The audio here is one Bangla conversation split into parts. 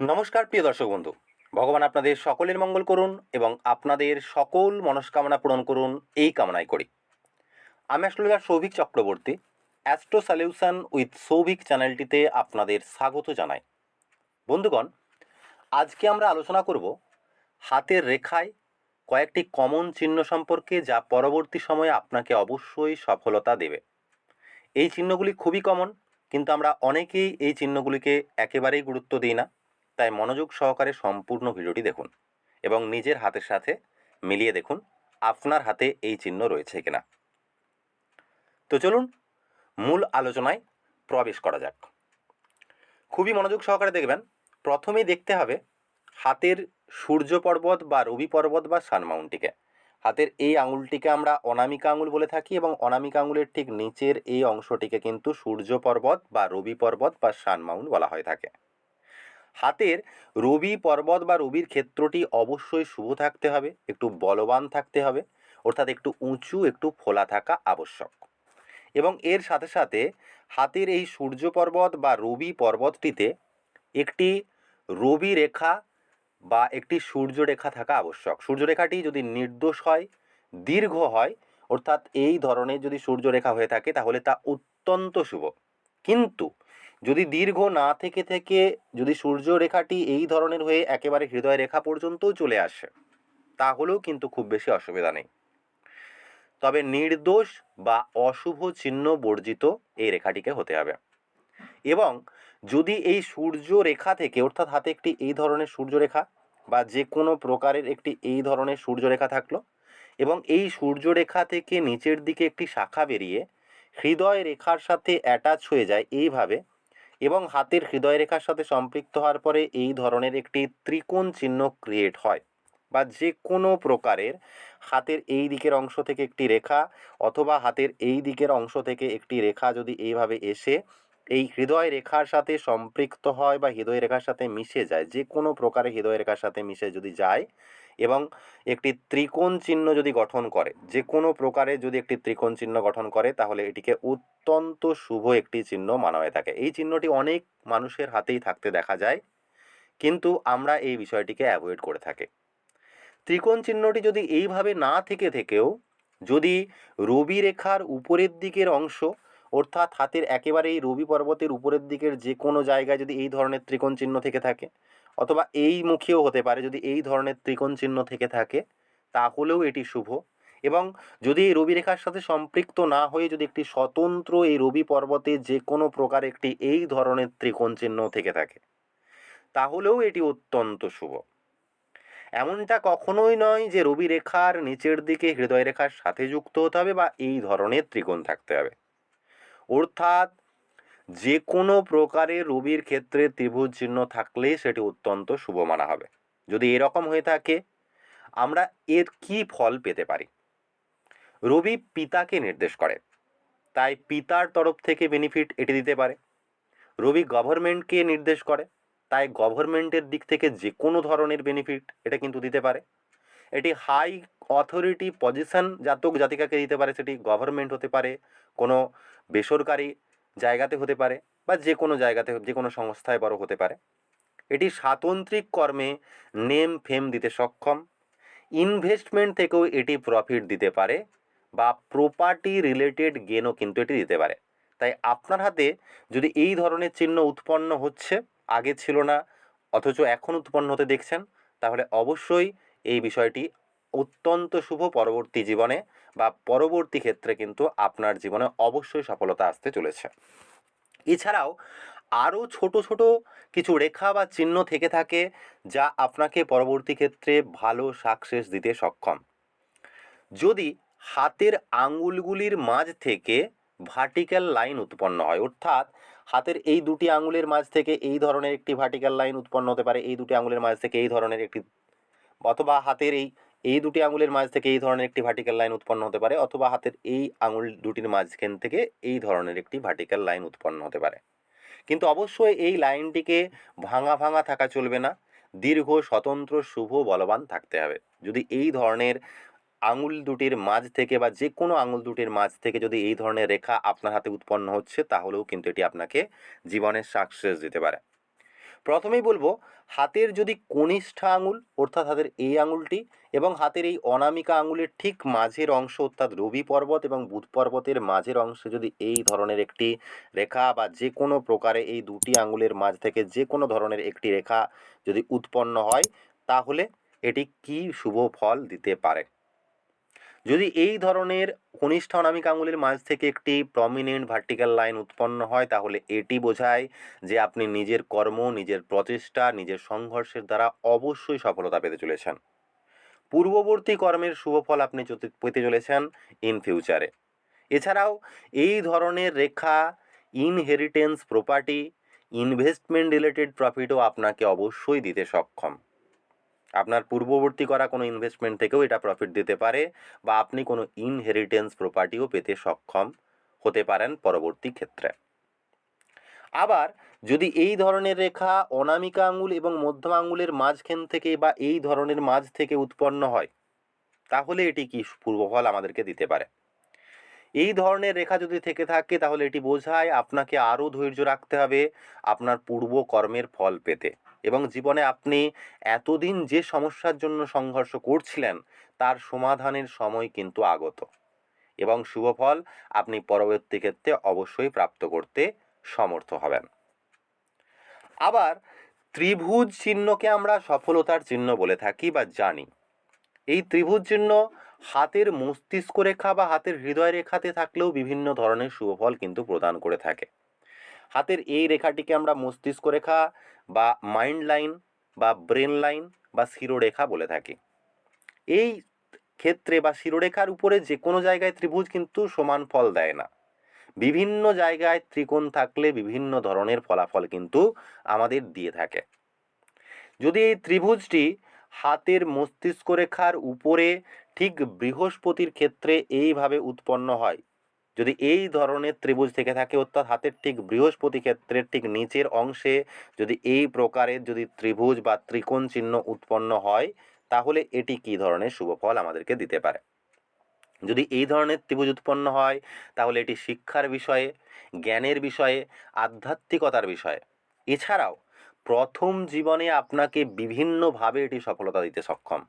নমস্কার, প্রিয় দর্শক বন্ধু। ভগবান আপনাদের সকলের মঙ্গল করুন এবং আপনাদের সকল মনস্কামনা পূরণ করুন। এই কামনাই করি। আমি astrologer Souvik Chakraborty, astro solution with Souvik চ্যানেলটিতে আপনাদের স্বাগত জানাই। বন্ধুগণ, আজকে আমরা আলোচনা করব হাতের রেখায় কয়েকটি কমন চিহ্ন সম্পর্কে যা পরবর্তী সময়ে আপনাকে অবশ্যই সফলতা দেবে। এই চিহ্নগুলি খুবই কমন কিন্তু আমরা অনেকেই এই চিহ্নগুলিকে একেবারেই গুরুত্ব দিই না। তাই মনোযোগ সহকারে সম্পূর্ণ ভিডিওটি দেখুন এবং নিজের হাতের সাথে মিলিয়ে দেখুন আপনার হাতে এই চিহ্ন রয়েছে কিনা। তো চলুন মূল আলোচনায় প্রবেশ করা যাক। খুবই মনোযোগ সহকারে দেখবেন, প্রথমেই দেখতে হবে হাতের সূর্য পর্বত বা রবি পর্বত বা সানমাউন্টটিকে হাতের এই আঙুলটিকে আমরা অনামিকা আঙুল বলে থাকি এবং অনামিকা আঙুলের ঠিক নিচের এই অংশটিকে কিন্তু সূর্য পর্বত বা রবি পর্বত বা সানমাউন্ট বলা হয়ে থাকে। হাতের রবি পর্বত বা রবির ক্ষেত্রটি অবশ্যই শুভ থাকতে হবে, একটু বলবান থাকতে হবে, অর্থাৎ একটু উঁচু, একটু ফোলা থাকা আবশ্যক। এবং এর সাথে সাথে হাতের এই সূর্য পর্বত বা রবি পর্বতটিতে একটি রবি রেখা বা একটি সূর্য রেখা থাকা আবশ্যক। সূর্যরেখাটি যদি নির্দোষ হয়, দীর্ঘ হয়, অর্থাৎ এই ধরনের যদি সূর্যরেখা হয়ে থাকে, তাহলে তা অত্যন্ত শুভ। কিন্তু যদি দীর্ঘ না থেকে থেকে, যদি সূর্য রেখাটি এই ধরনের হয়ে একেবারে হৃদয় রেখা পর্যন্তও চলে আসে, তাহলেও কিন্তু খুব বেশি অসুবিধা নেই। তবে নির্দোষ বা অশুভ চিহ্ন বর্জিত এই রেখাটিকে হতে হবে। এবং যদি এই সূর্য রেখা থেকে, অর্থাৎ হাতে একটি এই ধরনের সূর্যরেখা বা যে কোনো প্রকারের একটি এই ধরনের সূর্যরেখা থাকল এবং এই সূর্যরেখা থেকে নিচের দিকে একটি শাখা বেরিয়ে হৃদয় রেখার সাথে অ্যাটাচ হয়ে যায়, এইভাবে এবং হাতের হৃদয় রেখার সাথে সম্পৃক্ত হওয়ার পরে এই ধরনের একটি ত্রিকোণ চিহ্ন ক্রিয়েট হয় বা যে কোনো প্রকারের হাতের এই দিকের অংশ থেকে একটি রেখা অথবা হাতের এই দিকের অংশ থেকে একটি রেখা যদি এইভাবে এসে এই হৃদয় রেখার সাথে সম্পৃক্ত হয় বা হৃদয় রেখার সাথে মিশে যায় যে কোনো প্রকারে হৃদয় রেখার সাথে মিশে যদি যায় এবং একটি ত্রিকোণ চিহ্ন যদি গঠন করে যে কোনো প্রকারে যদি একটি ত্রিকোণ চিহ্ন গঠন করে, তাহলে এটিকে অত্যন্ত শুভ একটি চিহ্ন মানা হয়ে থাকে। এই চিহ্নটি অনেক মানুষের হাতেই থাকতে দেখা যায়, কিন্তু আমরা এই বিষয়টিকে অ্যাভয়েড করে থাকি। ত্রিকোণ চিহ্নটি যদি এইভাবে না থেকে থেকেও, যদি রবি রেখার উপরের দিকের অংশ, অর্থাৎ হাতের একেবারে এই রবি পর্বতের উপরের দিকের যে কোনো জায়গায় যদি এই ধরনের ত্রিকোণ চিহ্ন থেকে থাকে অথবা এই মুখেও হতে পারে যদি এই ধরনের ত্রিকোণ চিহ্ন থেকে থাকে, তাহলেও এটি শুভ। এবং যদি এই রবি রেখার সাথে সম্পৃক্ত না হয়ে যদি একটি স্বতন্ত্র এই রবি পর্বতে যে কোনো প্রকার একটি এই ধরনের ত্রিকোণ চিহ্ন থেকে থাকে, তাহলেও এটি অত্যন্ত শুভ। এমনটা কখনোই নয় যে রবি রেখার নিচের দিকে হৃদয় রেখার সাথে যুক্ত হতে হবে বা এই ধরনের ত্রিকোণ থাকতে হবে। অর্থাৎ যে কোনো প্রকারে রবির ক্ষেত্রে ত্রিভুজ চিহ্ন থাকলে সেটি অত্যন্ত শুভ মানা হবে। যদি এরকম হয়ে থাকে, আমরা এর কি ফল পেতে পারি? রবি পিতাকে নির্দেশ করে, তাই পিতার তরফ থেকে বেনিফিট এটি দিতে পারে। রবি গভর্নমেন্টকে নির্দেশ করে, তাই গভর্নমেন্টের দিক থেকে যে কোনো ধরনের বেনিফিট এটা কিন্তু দিতে পারে। এটি হাই অথরিটি পজিশন জাতক জাতিকাকে দিতে পারে, সেটি গভর্নমেন্ট হতে পারে, কোনো বেসরকারি জায়গাতে হতে পারে বা যে কোনো জায়গাতে, যে কোনো সংস্থায় বড় হতে পারে। এটি স্বাতন্ত্রিক কর্মে নেম ফেম দিতে সক্ষম। ইনভেস্টমেন্ট থেকেও এটি প্রফিট দিতে পারে বা প্রপার্টি রিলেটেড গেনও কিন্তু এটি দিতে পারে। তাই আপনার হাতে যদি এই ধরনের চিহ্ন উৎপন্ন হচ্ছে, আগে ছিল না, অথচ এখন উৎপন্ন হতে দেখছেন, তাহলে অবশ্যই এই বিষয়টি অত্যন্ত শুভ পরবর্তী জীবনে বা পরবর্তী ক্ষেত্রে কিন্তু আপনার জীবনে অবশ্যই সফলতা আসতে চলেছে। এছাড়াও আরও ছোট ছোট কিছু রেখা বা চিহ্ন থেকে থাকে যা আপনাকে পরবর্তী ক্ষেত্রে ভালো সাকসেস দিতে সক্ষম। যদি হাতের আঙুলগুলির মাঝ থেকে ভার্টিক্যাল লাইন উৎপন্ন হয়, অর্থাৎ হাতের এই দুটি আঙুলের মাঝ থেকে এই ধরনের একটি ভার্টিক্যাল লাইন উৎপন্ন হতে পারে, এই দুটি আঙুলের মাঝ থেকে এই ধরনের একটি, অথবা হাতের এই এই দুটি আঙুলের মাঝ থেকে এই ধরনের একটি ভার্টিক্যাল লাইন উৎপন্ন হতে পারে, অথবা হাতের এই আঙুল দুটির মাঝখান থেকে এই ধরনের একটি ভার্টিক্যাল লাইন উৎপন্ন হতে পারে। কিন্তু অবশ্যই এই লাইনটিকে ভাঙা ভাঙা থাকা চলবে না, দীর্ঘ, স্বতন্ত্র, শুভ, বলবান থাকতে হবে। যদি এই ধরনের আঙুল দুটির মাঝ থেকে বা যে কোনো আঙুল দুটির মাঝ থেকে যদি এই ধরনের রেখা আপনার হাতে উৎপন্ন হচ্ছে, তাহলেও কিন্তু এটি আপনাকে জীবনের সাকসেস দিতে পারে। প্রথমেই বলব, হাতের যদি কনিষ্ঠা আঙুল, অর্থাৎ হাতের এই আঙুলটি এবং হাতের এই অনামিকা আঙুলের ঠিক মাঝের অংশ, অর্থাৎ রবি পর্বত এবং বুধ পর্বতের মাঝের অংশে যদি এই ধরনের একটি রেখা বা যে কোনো প্রকারে এই দুটি আঙুলের মাঝ থেকে যে কোনো ধরনের একটি রেখা যদি উৎপন্ন হয়, তাহলে এটি কি শুভ ফল দিতে পারে? যদি এই ধরনের কনিষ্ঠ অনামিকা আঙুলের মাঝ থেকে একটি প্রমিনেন্ট ভার্টিক্যাল লাইন উৎপন্ন হয়, তাহলে এটি বোঝায় যে আপনি নিজের কর্ম, নিজের প্রচেষ্টা, নিজের সংঘর্ষের দ্বারা অবশ্যই সফলতা পেতে চলেছেন। পূর্ববর্তী কর্মের শুভ ফল আপনি পেতে চলেছেন ইন ফিউচারে এছাড়াও এই ধরনের রেখা ইনহেরিটেন্স প্রপার্টি ইনভেস্টমেন্ট রিলেটেড প্রফিটও আপনাকে অবশ্যই দিতে সক্ষম। আপনার পূর্ববর্তী করা কোনো ইনভেস্টমেন্ট থেকেও এটা প্রফিট দিতে পারে বা আপনি কোনো ইনহেরিটেন্স প্রপার্টিও পেতে সক্ষম হতে পারেন পরবর্তী ক্ষেত্রে। আবার যদি এই ধরনের রেখা অনামিকা আঙুল এবং মধ্যম আঙুলের মাঝখান থেকে বা এই ধরনের মাঝ থেকে উৎপন্ন হয়, তাহলে এটি কি পূর্বফল আমাদেরকে দিতে পারে? এই ধরনের রেখা যদি থেকে থাকে, তাহলে এটি বোঝায় আপনাকে আরও ধৈর্য রাখতে হবে আপনার পূর্ব কর্মের ফল পেতে। এবং জীবনে আপনি এতদিন যে সমস্যার জন্য সংঘর্ষ করছিলেন, তার সমাধানের সময় কিন্তু আগত। এবং শুভ ফল, আপনি পরবর্তী ক্ষেত্রে অবশ্যই প্রাপ্ত করতে সমর্থ হবেন। আবার, ত্রিভুজ চিহ্নকে আমরা সফলতার চিহ্ন বলে থাকি বা জানি। এই ত্রিভুজ চিহ্ন হাতের মস্তিষ্ক রেখা বা হাতের হৃদয় রেখাতে থাকলেও বিভিন্ন ধরনের শুভফল কিন্তু প্রদান করে থাকে। হাতের এই রেখাটিকে আমরা মস্তিষ্ক রেখা বা মাইন্ড লাইন বা ব্রেন লাইন বা শিরোরেখা বলে থাকি। এই ক্ষেত্রে বা শিরোরেখার উপরে যে কোনো জায়গায় ত্রিভুজ কিন্তু সমান ফল দেয় না। বিভিন্ন জায়গায় ত্রিকোণ থাকলে বিভিন্ন ধরনের ফলাফল কিন্তু আমাদের দিয়ে থাকে। যদি এই ত্রিভুজটি হাতের মস্তিষ্ক রেখার উপরে ঠিক বৃহস্পতির ক্ষেত্রে এইভাবে উৎপন্ন হয় যদি এই ধরনের ত্রিভুজ থেকে থাকে, অর্থাৎ হাতের ঠিক বৃহস্পতি ক্ষেত্রের ঠিক নিচের অংশে যদি এই প্রকারের যদি ত্রিভুজ বা ত্রিকোণ চিহ্ন উৎপন্ন হয়, তাহলে এটি কী ধরনের শুভ ফল আমাদেরকে দিতে পারে? যদি এই ধরনের ত্রিভুজ উৎপন্ন হয়, তাহলে এটি শিক্ষার বিষয়ে, জ্ঞানের বিষয়ে, আধ্যাত্মিকতার বিষয়ে। এছাড়াও প্রথম জীবনে আপনাকে বিভিন্নভাবে এটি সফলতা দিতে সক্ষম।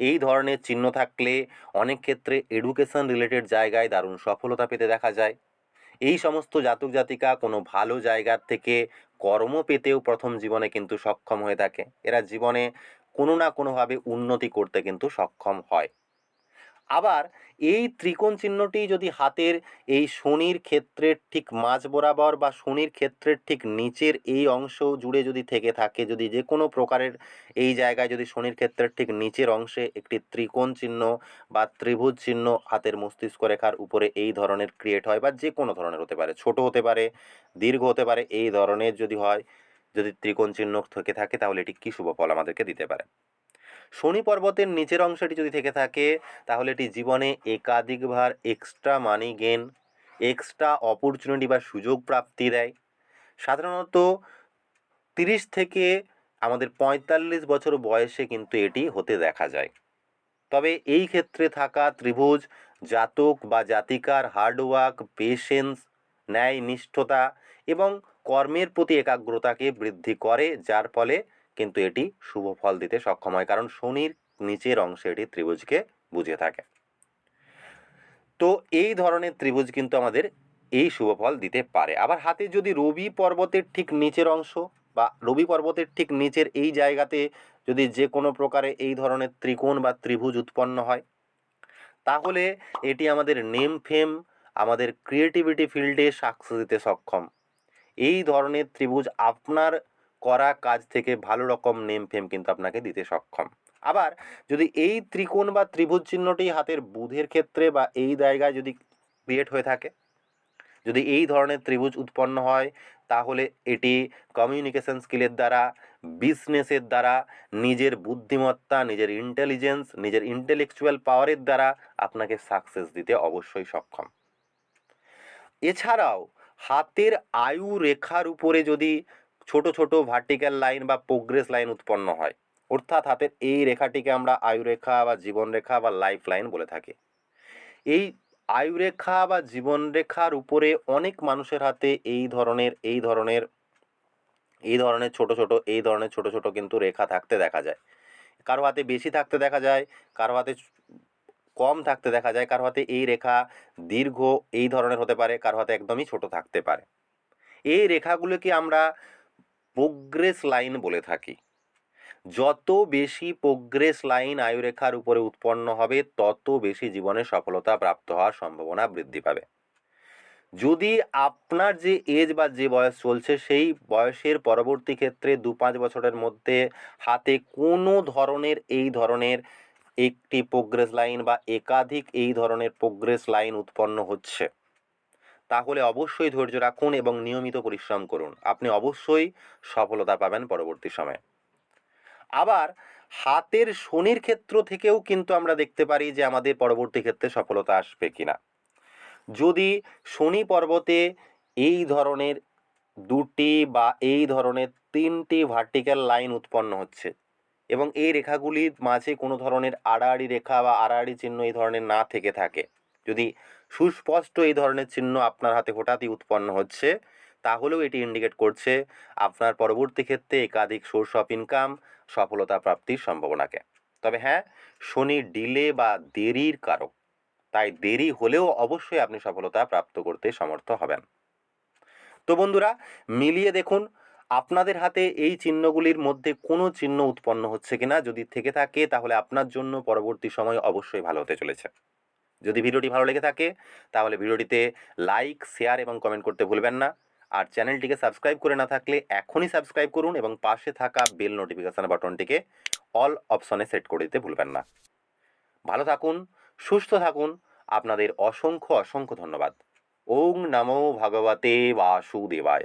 এই ধরনের চিহ্ন থাকলে অনেক ক্ষেত্রে এডুকেশন রিলেটেড জায়গায় দারুণ সফলতা পেতে দেখা যায়। এই সমস্ত জাতক জাতিকা কোনো ভালো জায়গার থেকে কর্ম পেতেও প্রথম জীবনে কিন্তু সক্ষম হয়ে থাকে। এরা জীবনে কোনো না কোনোভাবে উন্নতি করতে কিন্তু সক্ষম হয়। আবার এই ত্রিকোণ চিহ্নটি যদি হাতের এই শনির ক্ষেত্রের ঠিক মাঝ বরাবর বা শনির ক্ষেত্রের ঠিক নিচের এই অংশ জুড়ে যদি থেকে থাকে, যদি যে কোনো প্রকারের এই জায়গায় যদি শনির ক্ষেত্রের ঠিক নিচের অংশে একটি ত্রিকোণ চিহ্ন বা ত্রিভুজ চিহ্ন হাতের মস্তিষ্ক রেখার উপরে এই ধরনের ক্রিয়েট হয় বা যে কোনো ধরনের হতে পারে, ছোট হতে পারে, দীর্ঘ হতে পারে, এই ধরনের যদি হয়, যদি ত্রিকোণ চিহ্ন থেকে থাকে তাহলে এটি কী শুভ ফল আমাদেরকে দিতে পারে। শনি পর্বতের নিচের অংশটি যদি থেকে থাকে, তাহলে এটি জীবনে একাধিকবার extra money gain extra opportunity বা সুযোগ প্রাপ্তি দেয়। সাধারণত তিরিশ থেকে আমাদের পঁয়তাল্লিশ বছর বয়সে কিন্তু এটি হতে দেখা যায়। তবে এই ক্ষেত্রে থাকা ত্রিভুজ, জাতক বা জাতিকার হার্ডওয়ার্ক পেশেন্স ন্যায় নিষ্ঠতা এবং কর্মের প্রতি একাগ্রতাকে বৃদ্ধি করে, যার ফলে কিন্তু এটি শুভ ফল দিতে সক্ষম হয়, কারণ শনির নিচের অংশে এটি ত্রিভুজকে বুঝে থাকে। তো এই ধরনের ত্রিভুজ কিন্তু আমাদের এই শুভ ফল দিতে পারে। আবার হাতে যদি রবি পর্বতের ঠিক নিচের অংশ বা রবি পর্বতের ঠিক নিচের এই জায়গাতে যদি যে কোনো প্রকারে এই ধরনের ত্রিকোণ বা ত্রিভুজ উৎপন্ন হয়, তাহলে এটি আমাদের নেম ফেম, আমাদের ক্রিয়েটিভিটি ফিল্ডে সাকসেস দিতে সক্ষম। এই ধরনের ত্রিভুজ আপনার করা কাজ থেকে ভালো রকম নেম ফেম কিন্তু আপনাকে দিতে সক্ষম। আবার যদি এই ত্রিকোণ বা ত্রিভুজ চিহ্নটি হাতের বুধের ক্ষেত্রে বা এই জায়গায় যদি ক্রিয়েট হয়ে থাকে, যদি এই ধরনের ত্রিভুজ উৎপন্ন হয়, তাহলে এটি কমিউনিকেশন স্কিলের দ্বারা বিজনেসের দ্বারা, নিজের বুদ্ধিমত্তা, নিজের ইন্টেলিজেন্স নিজের ইন্টেলেকচুয়াল পাওয়ারের দ্বারা আপনাকে সাকসেস দিতে অবশ্যই সক্ষম। এছাড়াও, হাতের আয়ু রেখার উপরে যদি ছোট ছোট ভার্টিক্যাল লাইন বা প্রোগ্রেস লাইন উৎপন্ন হয়। অর্থাৎ হাতের এই রেখাটিকে আমরা আয়ুরেখা বা জীবনরেখা বা লাইফ লাইন বলে থাকি। এই আয়ুরেখা বা জীবনরেখার উপরে অনেক মানুষের হাতে এই ধরনের এই ধরনের এই ধরনের ছোট ছোট, এই ধরনের ছোট ছোট কিন্তু রেখা থাকতে দেখা যায়। কারও হাতে বেশি থাকতে দেখা যায়, কারও হাতে কম থাকতে দেখা যায়, কারও হাতে এই রেখা দীর্ঘ এই ধরনের হতে পারে, কারও হাতে একদমই ছোট থাকতে পারে। এই রেখাগুলোকে আমরা প্রোগ্রেস লাইন বলে থাকি। যত বেশি প্রোগ্রেস লাইন আয়ুরেখার উপরে উৎপন্ন হবে, তত বেশি জীবনে সফলতা প্রাপ্ত হওয়ার সম্ভাবনা বৃদ্ধি পাবে। যদি আপনার যে এজ বা যে বয়স চলছে, সেই বয়সের পরবর্তী ক্ষেত্রে দু পাঁচ বছরের মধ্যে হাতে কোনো ধরনের এই ধরনের একটি প্রোগ্রেস লাইন বা একাধিক এই ধরনের প্রোগ্রেস লাইন উৎপন্ন হচ্ছে তাহলে অবশ্যই ধৈর্য রাখুন এবং নিয়মিত পরিশ্রম করুন। আপনি অবশ্যই সফলতা পাবেন পরবর্তী সময়ে। আবার হাতের শনির ক্ষেত্র থেকেও কিন্তু আমরা দেখতে পারি যে আমাদের পরবর্তী ক্ষেত্রে সফলতা আসবে কিনা। যদি শনি পর্বতে এই ধরনের দুটি বা এই ধরনের তিনটি ভার্টিক্যাল লাইন উৎপন্ন হচ্ছে এবং এই রেখাগুলির মাঝে কোনো ধরনের আড়াআড়ি রেখা বা আড়াআড়ি চিহ্ন এই ধরনের না থেকে থাকে, যদি সুস্পষ্ট এই ধরনের চিহ্ন আপনার হাতে হঠাৎই উৎপন্ন হচ্ছে। তাহলেও এটি ইন্ডিকেট করছে আপনার পরবর্তী ক্ষেত্রে একাধিক সোর্স অফ ইনকাম সফলতা প্রাপ্তির সম্ভাবনাকে। তবে হ্যাঁ শনি ডিলে বা দেরির কারক, তাই দেরি হলেও অবশ্যই আপনি সফলতা প্রাপ্ত করতে সমর্থ হবেন। তো বন্ধুরা, মিলিয়ে দেখুন, আপনাদের হাতে এই চিহ্নগুলির মধ্যে কোনো চিহ্ন উৎপন্ন হচ্ছে কিনা যদি থেকে থাকে, তাহলে আপনার জন্য পরবর্তী সময় অবশ্যই ভালো হতে চলেছে। যদি ভিডিওটি ভালো লেগে থাকে, তাহলে ভিডিওটিতে লাইক শেয়ার এবং কমেন্ট করতে ভুলবেন না। আর চ্যানেলটিকে সাবস্ক্রাইব করে না থাকলে এখনই সাবস্ক্রাইব করুন এবং পাশে থাকা বেল নোটিফিকেশান বাটনটিকে অল অপশনে সেট করে দিতে ভুলবেন না। ভালো থাকুন, সুস্থ থাকুন, আপনাদের অসংখ্য অসংখ্য ধন্যবাদ। ওং নমো ভগবতে বাসুদেবায়।